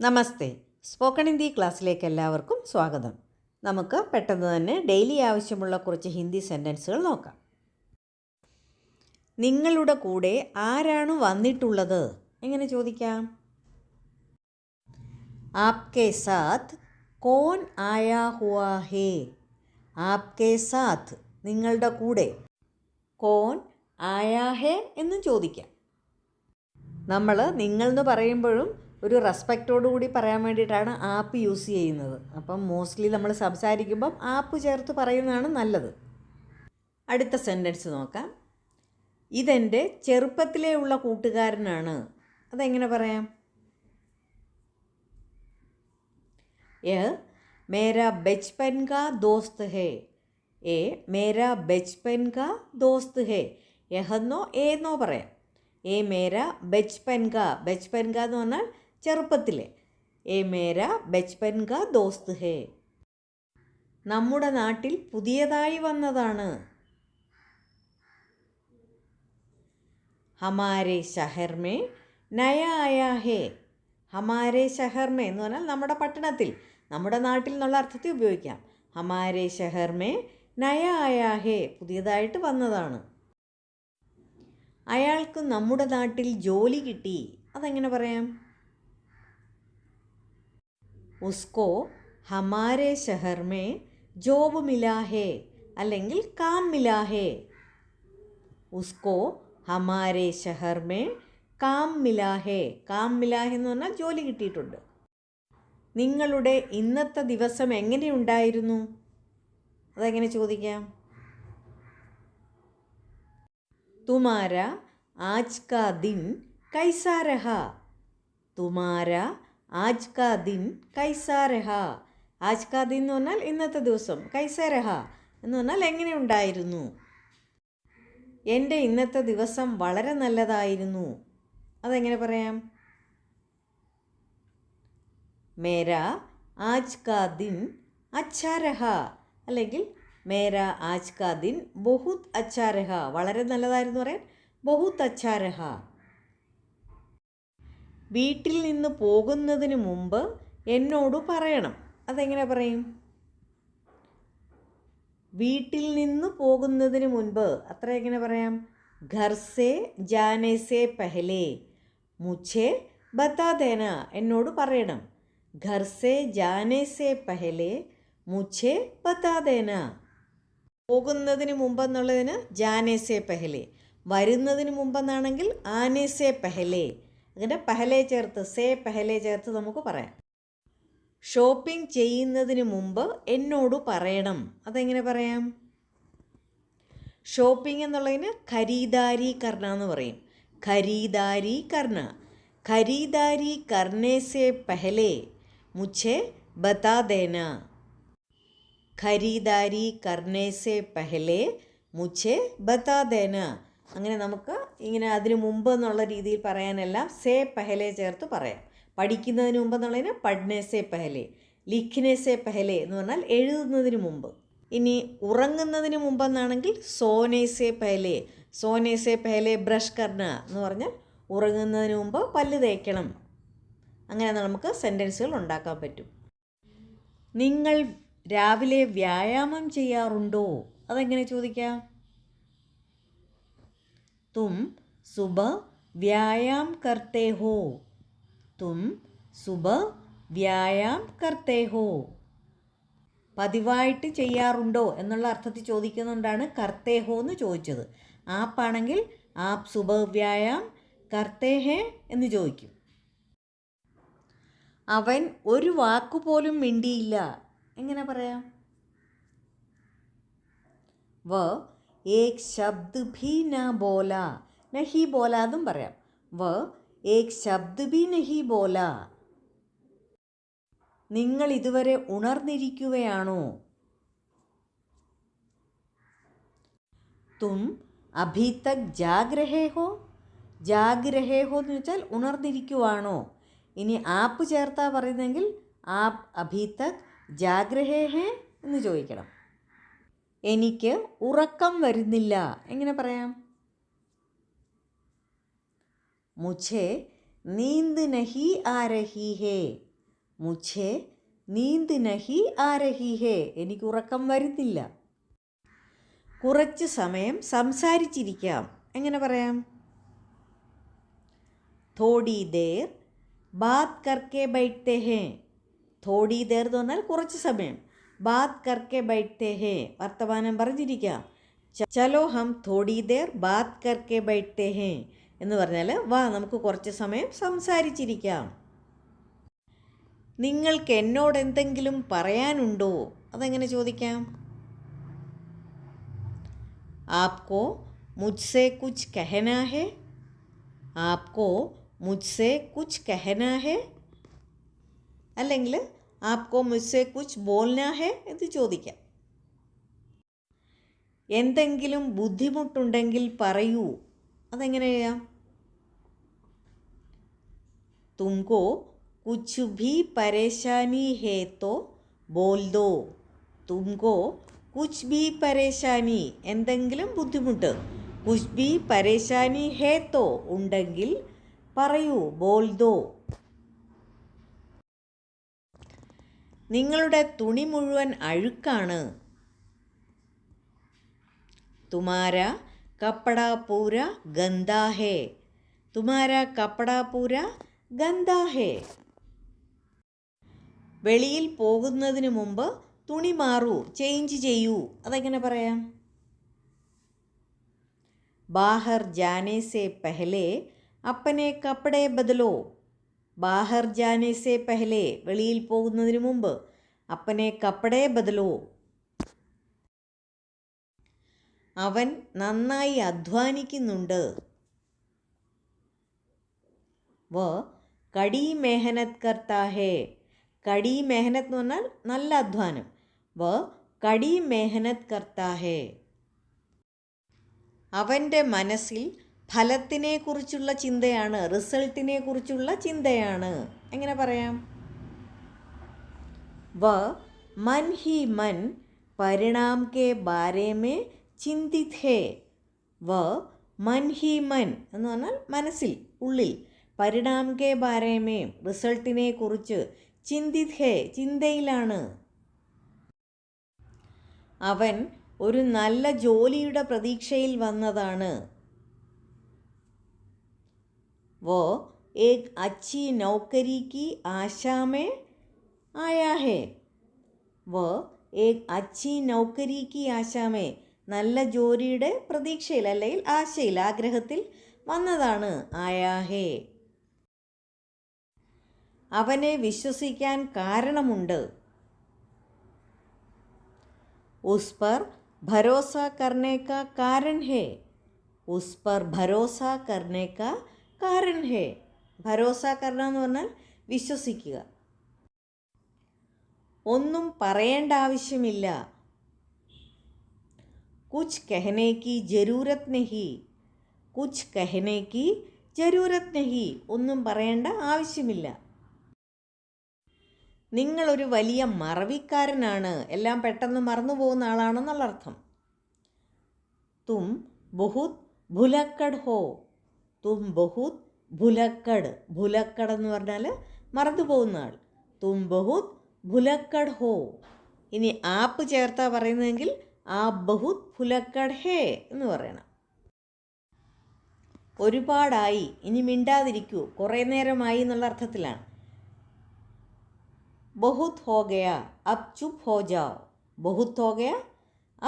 നമസ്തേ. Spoken Hindi ക്ലാസ്സിലേക്ക് എല്ലാവർക്കും സ്വാഗതം. നമുക്ക് പെട്ടെന്ന് തന്നെ ഡെയിലി ആവശ്യമുള്ള കുറച്ച് ഹിന്ദി സെന്റൻസുകൾ നോക്കാം. നിങ്ങളുടെ കൂടെ ആരാണ് വന്നിട്ടുള്ളത്? എങ്ങനെ ചോദിക്കാം? ആപ്കെ സാത്ത് കോൺ ആയാ ഹുവാ ഹേ? ആപ്കെ സാത്ത് നിങ്ങളുടെ കൂടെ കോൺ ആയാ ഹേ എന്നും ചോദിക്കാം. നമ്മൾ നിങ്ങൾ എന്ന് പറയുമ്പോഴും ഒരു റെസ്പെക്റ്റോടു കൂടി പറയാൻ വേണ്ടിയിട്ടാണ് ആപ്പ് യൂസ് ചെയ്യുന്നത്. അപ്പം മോസ്റ്റ്ലി നമ്മൾ സംസാരിക്കുമ്പം ആപ്പ് ചേർത്ത് പറയുന്നതാണ് നല്ലത്. അടുത്ത സെന്റൻസ് നോക്കാം. ഇതെന്റെ ചെറുപ്പത്തിലേ ഉള്ള കൂട്ടുകാരനാണ്. അതെങ്ങനെ പറയാം? യ മേരാ ബച്പൻ കാ ദോസ്ത് ഹേ. എ മേരാ ബച്പൻ കാ ദോസ്ത് ഹേ. യഹെന്നോ ഏന്നോ പറയാം. എ മേരാ ബച്പൻ കാ. ബച്പൻ കാ എന്ന് പറഞ്ഞാൽ ചെറുപ്പത്തിലെ. എ മേര ബച്പൻ കാ ദോസ്ത് ഹേ. നമ്മുടെ നാട്ടിൽ പുതിയതായി വന്നതാണ്. ഹമാരെ ഷഹർമേ നയ ആയാ ഹേ. ഹമാരെ ഷഹർമേ എന്ന് പറഞ്ഞാൽ നമ്മുടെ പട്ടണത്തിൽ നമ്മുടെ നാട്ടിൽ എന്നുള്ള അർത്ഥത്തിൽ ഉപയോഗിക്കാം. ഹമാരെ ഷഹർമേ നയ ആയാ ഹേ പുതിയതായിട്ട് വന്നതാണ്. അയാൾക്ക് നമ്മുടെ നാട്ടിൽ ജോലി കിട്ടി. അതെങ്ങനെ പറയാം? ഉസ്കോ ഹമാരെ ഷഹർ മേ ജോബ് മിലാഹേ അല്ലെങ്കിൽ കാം മിലാഹേ ഉസ്കോ ഹമാരെ ഷഹർ മേ കാം മിലാഹേ കാം മിലാഹേ എന്ന് പറഞ്ഞാൽ ജോലി കിട്ടിയിട്ടുണ്ട്. നിങ്ങളുടെ ഇന്നത്തെ ദിവസം എങ്ങനെയുണ്ടായിരുന്നു അതെങ്ങനെ ചോദിക്കാം? തുമാര ആജ് കാ ദിൻ കൈസാരഹ. തുമാര ആജ് കാ ദിൻ കൈസാ രഹ ആജ് കാ ദിൻ എന്ന് പറഞ്ഞാൽ ഇന്നത്തെ ദിവസം കൈസാ രഹ എന്ന് പറഞ്ഞാൽ എങ്ങനെ ഉണ്ടായിരുന്നു? എന്റെ ഇന്നത്തെ ദിവസം വളരെ നല്ലതായിരുന്നു. അതെങ്ങനെ പറയാം? മേരാ ആജ് കാ ദിൻ അച്ഛാ രഹ അല്ലെങ്കിൽ മേര ആജ് കാ ദിൻ ബഹുത് അച്ഛാ രഹ വളരെ നല്ലതായിരുന്നു പറയാൻ ബഹുത് അച്ഛാ രഹ വീട്ടിൽ നിന്ന് പോകുന്നതിന് മുമ്പ് എന്നോട് പറയണം. അതെങ്ങനെ പറയും? വീട്ടിൽ നിന്ന് പോകുന്നതിന് മുൻപ്. അത്ര എങ്ങനെ പറയാം? ഖർസെ സേ ജാനെ സേ പെഹലെ മുझे ബത്താ ദേന എന്നോട് പറയണം. ഘർ സേ ജാനെ സേ പെഹലെ മുझे ബത്താ ദേന. പോകുന്നതിന് മുമ്പെന്നുള്ളതിന് ജാനെ സേ പെഹലെ വരുന്നതിന് മുമ്പെന്നാണെങ്കിൽ ആനേസെ പെഹലെ അങ്ങനെ പെഹലെ ചേർത്ത് സേ പെഹലെ ചേർത്ത് നമുക്ക് പറയാം. ഷോപ്പിംഗ് ചെയ്യുന്നതിന് മുമ്പ് എന്നോട് പറയണം. അതെങ്ങനെ പറയാം? ഷോപ്പിംഗ് എന്നുള്ളതിന് ഖരീദാരി കർണ എന്ന് പറയും. ഖരീദാരി കർണ ഖരീദാരി കർണേ സേ പെഹലെ മുച്ചേ ബതാദേന. ദേന ഖരീദാരി കർണേ സേ പെഹലെ മുച്ചേ ബതാദേന. ദേന അങ്ങനെ നമുക്ക് ഇങ്ങനെ അതിന് മുമ്പ് എന്നുള്ള രീതിയിൽ പറയാനെല്ലാം സേ പെഹലെ ചേർത്ത് പറയാം. പഠിക്കുന്നതിന് മുമ്പ് എന്നുള്ളതിന് പഠ്നെ സേ പെഹലെ ലിഖ്നെ സേ പെഹലെ എന്ന് പറഞ്ഞാൽ എഴുതുന്നതിന് മുമ്പ്. ഇനി ഉറങ്ങുന്നതിന് മുമ്പെന്നാണെങ്കിൽ സോനെ സേ പെഹലെ സോനെ സേ പെഹലെ ബ്രഷ് കർണ എന്ന് പറഞ്ഞാൽ ഉറങ്ങുന്നതിന് മുമ്പ് പല്ല് തേക്കണം. അങ്ങനെ നമുക്ക് സെന്റൻസുകൾ ഉണ്ടാക്കാൻ പറ്റും. നിങ്ങൾ രാവിലെ വ്യായാമം ചെയ്യാറുണ്ടോ? അതെങ്ങനെ ചോദിക്കാം? തും सुबह व्यायाम करते हो തും സുബ വ്യായാം കർത്തേ ഹോ. പതിവായിട്ട് ചെയ്യാറുണ്ടോ എന്നുള്ള അർത്ഥത്തിൽ ചോദിക്കുന്നുകൊണ്ടാണ് കർത്തേ ഹോ എന്ന് ചോദിച്ചത്. ആപ്പാണെങ്കിൽ ആപ്പ് സുബ വ്യായാം കർത്തേ ഹേ എന്ന് ചോദിക്കും. അവൻ ഒരു വാക്കുപോലും മിണ്ടിയില്ല. എങ്ങനെ പറയാം? വ ഏക് ശബ്ദ് ഭി ന ബോല നഹി ബോല എന്നും പറയാം. വ ഏക് ശബ്ദ് ഭി നഹി ബോല. നിങ്ങൾ ഇതുവരെ ഉണർന്നിരിക്കുകയാണോ? തും അഭി തക് ജാഗ്രഹേ ഹോ ജാഗ്രഹേ ഹോ എന്ന് വെച്ചാൽ ഉണർന്നിരിക്കുവാണോ? ഇനി ആപ്പ് ചേർത്താ പറയുന്നെങ്കിൽ ആപ്പ് അഭി തക് ജാഗ്രഹേ ഹേ എന്ന് ചോദിക്കണം. എനിക്ക് ഉറക്കം വരുന്നില്ല. എങ്ങനെ പറയാം? മുഛേ നീന്ത് നഹി ആരഹി രഹി ഹേ മുഛേ നീന്ത് നഹി ആരഹി രഹി ഹേ എനിക്ക് ഉറക്കം വരുന്നില്ല. കുറച്ച് സമയം സംസാരിച്ചിരിക്കാം. എങ്ങനെ പറയാം? തോടി ദേർ ബാത് കർക്കെ ബൈഠത്തെ ഹേ. തോടി ദേർ എന്ന് പറഞ്ഞാൽ കുറച്ച് സമയം. ബാത് കർക്കെ ബൈറ്റ്തേ ഹേ. വർത്തമാനം പറഞ്ഞിരിക്കുക ചലോ ഹം തോടി ദേർ ബാത് കർക്കെ ബൈറ്റ്തേ ഹേ. എന്ന് പറഞ്ഞാൽ വാ നമുക്ക് കുറച്ച് സമയം സംസാരിച്ചിരിക്കാം. നിങ്ങൾക്ക് എന്നോട് എന്തെങ്കിലും പറയാനുണ്ടോ? അതെങ്ങനെ ചോദിക്കാം? ആപ്കോ മുജ്സേ കുച്ച് കഹന ഹെ. ആപ്കോ മുജ്സേ കുച്ച് കഹന ഹെ. അല്ലെങ്കിൽ ആപ്കോ മുസ്സെ കുച്ച് ബോൽനാ ഹെ എന്ന് ചോദിക്കാം. എന്തെങ്കിലും ബുദ്ധിമുട്ടുണ്ടെങ്കിൽ പറയൂ. അതെങ്ങനെ ചെയ്യാം തുംകോ കുച്ച് ഭി പരേശാനി ഹേ തോ ബോൽ ദോ തുംകോ കുച്ച് ഭി പരേശാനി എന്തെങ്കിലും ബുദ്ധിമുട്ട്? കുച്ച് ഭി പരേശാനി ഹേ തോ ഉണ്ടെങ്കിൽ പറയൂ ബോൽ ദോ നിങ്ങളുടെ തുണി മുഴുവൻ അഴുക്കാണ്. തുമാര കപ്പടാപൂര ഗന്ധാഹേ. തുമാര കപ്പടാപൂര ഗന്ധാഹേ. വെളിയിൽ പോകുന്നതിന് മുമ്പ് തുണി മാറൂ ചേഞ്ച് ചെയ്യൂ. അതെങ്ങനെ പറയാം? ബാഹർ ജാനേസെ പെഹലെ അപ്പനെ കപ്പടെ ബദലോ. ബാഹർ ജാനേസെ പെഹലെ വെളിയിൽ പോകുന്നതിന് മുമ്പ് അപ്പനെ കപ്പടേ ബദലോ. അവൻ നന്നായി അധ്വാനിക്കുന്നുണ്ട്. വ. കടി മെഹനത് കർത്താ ഹേ. കടി മെഹനത് എന്ന് പറഞ്ഞാൽ നല്ല അധ്വാനം. വ. കടി മെഹനത് കർത്താ ഹേ. അവന്റെ മനസ്സിൽ ഫലത്തിനെ കുറിച്ചുള്ള ചിന്തയാണ് റിസൾട്ടിനെ കുറിച്ചുള്ള ചിന്തയാണ്. എങ്ങനെ പറയാം? വ മൻ ഹി മൻ പരിണാം കെ ബാരേമേ മേ ഹേ വ മൻ ഹി മൻ എന്ന് പറഞ്ഞാൽ മനസ്സിൽ ഉള്ളിൽ. പരിണാം കെ ബാരേമേ റിസൾട്ടിനെ കുറിച്ച് ചിന്തിത് ഹേ ചിന്തയിലാണ്. അവൻ ഒരു നല്ല ജോലിയുടെ പ്രതീക്ഷയിൽ വന്നതാണ്. वो एक अच्छी नौकरी की आशा में आया है वो एक अच्छी नौकरी की ആശാ में നല്ല ജോലിയുടെ പ്രതീക്ഷയിൽ അല്ലെങ്കിൽ ആശയിൽ ആഗ്രഹത്തിൽ വന്നതാണ് ആയാഹേ അവനെ വിശ്വസിക്കാൻ കാരണമുണ്ട് उस पर भरोसा करने का कारण है उस पर भरोसा കാരൻ ഹേ? ഭരോസ കർണ എന്ന് പറഞ്ഞാൽ വിശ്വസിക്കുക. ഒന്നും പറയേണ്ട ആവശ്യമില്ല. കുച്ച് കഹനേക്ക് ജരൂരത് നെഹി. കുച്ച് കഹനേക്ക് ജരൂരത് നെഹി. ഒന്നും പറയേണ്ട ആവശ്യമില്ല. നിങ്ങളൊരു വലിയ മറവിക്കാരനാണ്. എല്ലാം പെട്ടെന്ന് മറന്നു പോകുന്ന ആളാണെന്നുള്ള അർത്ഥം. തും ബഹുത് ഭുലക്കഡ് ഹോ. തും ബഹുത് ഭുലക്കട്. ഭുലക്കട് എന്ന് പറഞ്ഞാൽ മറന്നു പോകുന്ന ആൾ. തും ബഹുത് ഭുലക്കട് ഹോ. ഇനി ആപ്പ് ചേർത്താ പറയുന്നതെങ്കിൽ ആ ബഹുത് ഭുലക്കട് ഹേ എന്ന് പറയണം. ഒരുപാടായി. ഇനി മിണ്ടാതിരിക്കൂ. കുറേ നേരമായി എന്നുള്ള അർത്ഥത്തിലാണ്. ബഹുത് ഹോഗയാ അപ് ചുപ് ഹോ ജാവോ. ബഹുത് ഹോഗയാ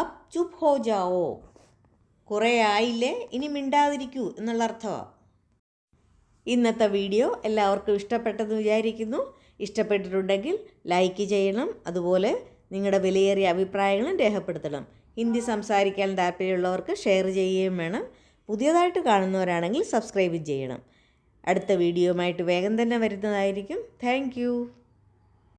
അപ് ചുപ് ഹോ ജാവോ. കുറേ ആയില്ലേ? ഇനി മിണ്ടാതിരിക്കൂ എന്നുള്ള അർത്ഥമാണ് ഇന്നത്തെ വീഡിയോ എല്ലാവർക്കും ഇഷ്ടപ്പെട്ടെന്ന് വിചാരിക്കുന്നു. ഇഷ്ടപ്പെട്ടിട്ടുണ്ടെങ്കിൽ ലൈക്ക് ചെയ്യണം. അതുപോലെ നിങ്ങളുടെ വിലയേറിയ അഭിപ്രായങ്ങളും രേഖപ്പെടുത്തണം. ഹിന്ദി സംസാരിക്കാൻ താല്പര്യമുള്ളവർക്ക് ഷെയർ ചെയ്യുകയും വേണം. പുതിയതായിട്ട് കാണുന്നവരാണെങ്കിൽ സബ്സ്ക്രൈബ് ചെയ്യണം. അടുത്ത വീഡിയോയുമായിട്ട് വേഗം തന്നെ വരുന്നതായിരിക്കും. താങ്ക്